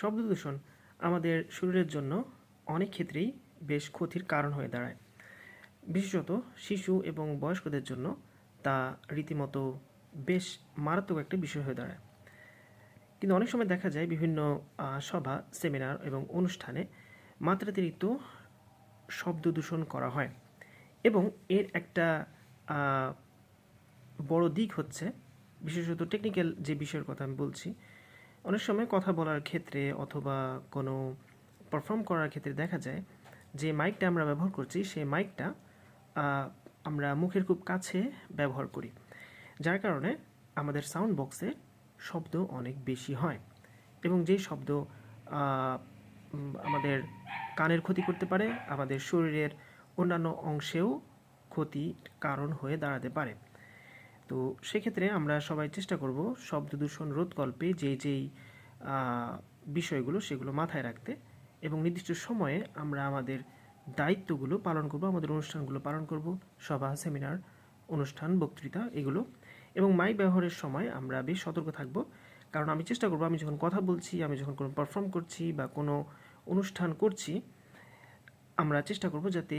শব্দ দূষণ আমাদের শরীরের জন্য অনেক ক্ষেত্রেই বেশ ক্ষতির কারণ হয়ে দাঁড়ায়। বিশেষত শিশু এবং বয়স্কদের জন্য তা রীতিমতো বেশ মারাত্মক একটা বিষয় হয়ে দাঁড়ায়। কিন্তু অনেক সময় দেখা যায় বিভিন্ন সভা, সেমিনার এবং অনুষ্ঠানে মাত্রাতিরিক্ত শব্দ দূষণ করা হয় এবং এর একটা বড় দিক হচ্ছে, বিশেষত টেকনিক্যাল যে বিষয়ের কথা আমি বলছি অনেক সময় কথা বলার ক্ষেত্রে অথবা কোনো পারফর্ম করার ক্ষেত্রে দেখা যায় যে মাইকটা আমরা ব্যবহার করছি, সেই মাইকটা আমরা মুখের খুব কাছে ব্যবহার করি। যার কারণে আমাদের সাউন্ড বক্সে শব্দ অনেক বেশি হয় এবং যেই শব্দ আমাদের কানের ক্ষতি করতে পারে, আমাদের শরীরের অন্যান্য অংশেও ক্ষতির কারণ হয়ে দাঁড়াতে পারে। তো সেক্ষেত্রে আমরা সবাই চেষ্টা করব শব্দ দূষণ রোধকল্পে যে যেই বিষয়গুলো সেগুলো মাথায় রাখতে এবং নির্দিষ্ট সময়ে আমরা আমাদের দায়িত্বগুলো পালন করব, আমাদের অনুষ্ঠানগুলো পালন করব, সভা, সেমিনার, অনুষ্ঠান, বক্তৃতা এগুলো এবং মাইক ব্যবহারের সময় আমরা বেশ সতর্ক থাকব। কারণ আমি চেষ্টা করব, আমি যখন কথা বলছি, আমি যখন কোনো পারফর্ম করছি বা কোনো অনুষ্ঠান করছি, আমরা চেষ্টা করব যাতে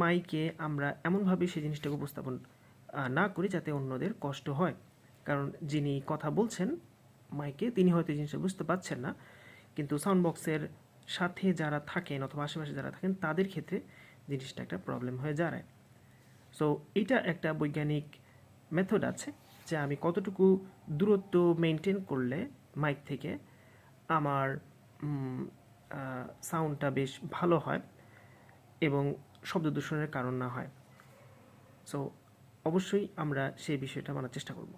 মাইকে আমরা এমনভাবে সেই জিনিসটাকে উপস্থাপন না করি যাতে অন্যদের কষ্ট হয়। কারণ যিনি কথা বলছেন মাইকে, তিনি হয়তো জিনিসটা বুঝতে পারছেন না। কিন্তু সাউন্ড বক্সের সাথে যারা থাকেন অথবা আশেপাশে যারা থাকেন, তাদের ক্ষেত্রে জিনিসটা একটা প্রবলেম হয়ে দাঁড়ায়। সো এটা একটা বৈজ্ঞানিক মেথড আছে যে আমি কতটুকু দূরত্ব মেনটেন করলে মাইক থেকে আমার সাউন্ডটা বেশ ভালো হয় এবং শব্দ দূষণের কারণ না হয়। সো অবশ্যই আমরা সেই বিষয়টা মানার চেষ্টা করব।